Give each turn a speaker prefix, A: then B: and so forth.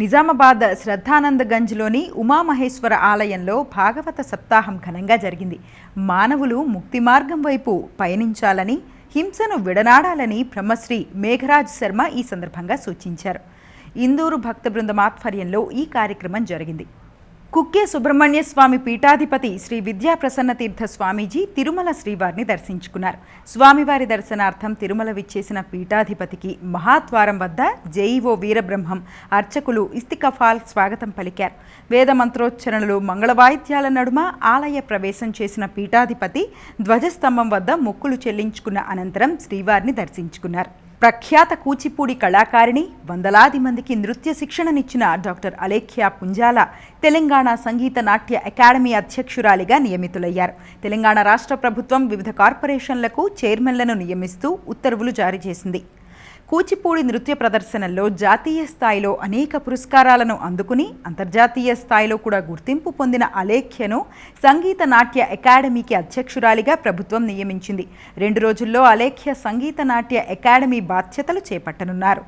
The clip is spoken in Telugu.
A: నిజామాబాద్ శ్రద్ధానందగంజ్లోని ఉమామహేశ్వర ఆలయంలో భాగవత సప్తాహం ఘనంగా జరిగింది. మానవులు ముక్తి మార్గం వైపు పయనించాలని హింసను విడనాడాలని బ్రహ్మశ్రీ మేఘరాజ్ శర్మ ఈ సందర్భంగా సూచించారు. ఇందూరు భక్త బృందం ఆధ్వర్యంలో ఈ కార్యక్రమం జరిగింది. కుక్కే సుబ్రహ్మణ్య స్వామి పీఠాధిపతి శ్రీ విద్యాప్రసన్నతీర్థ తీర్థ స్వామీజీ తిరుమల శ్రీవారిని దర్శించుకున్నారు. స్వామివారి దర్శనార్థం తిరుమల విచ్చేసిన పీఠాధిపతికి మహాద్వారం వద్ద జైఓ వీరబ్రహ్మం అర్చకులు ఇస్తికఫాల్ స్వాగతం పలికారు. వేద మంత్రోచ్చరణలు మంగళవాయిద్యాల నడుమ ఆలయ ప్రవేశం చేసిన పీఠాధిపతి ధ్వజస్తంభం వద్ద మొక్కులు చెల్లించుకున్న అనంతరం శ్రీవారిని దర్శించుకున్నారు. ప్రఖ్యాత కూచిపూడి కళాకారిణి వందలాది మందికి నృత్య శిక్షణనిచ్చిన డాక్టర్ అలేఖ్య పుంజాల తెలంగాణ సంగీత నాట్య అకాడమీ అధ్యక్షురాలిగా నియమితులయ్యారు. తెలంగాణ రాష్ట్ర ప్రభుత్వం వివిధ కార్పొరేషన్లకు చైర్మన్లను నియమిస్తూ ఉత్తర్వులు జారీ చేసింది. కూచిపూడి నృత్య ప్రదర్శనల్లో జాతీయ స్థాయిలో అనేక పురస్కారాలను అందుకుని అంతర్జాతీయ స్థాయిలో కూడా గుర్తింపు పొందిన అలేఖ్యను సంగీత నాట్య అకాడమీకి అధ్యక్షురాలిగా ప్రభుత్వం నియమించింది. రెండు రోజుల్లో అలేఖ్య సంగీత నాట్య అకాడమీ బాధ్యతలు చేపట్టనున్నారు.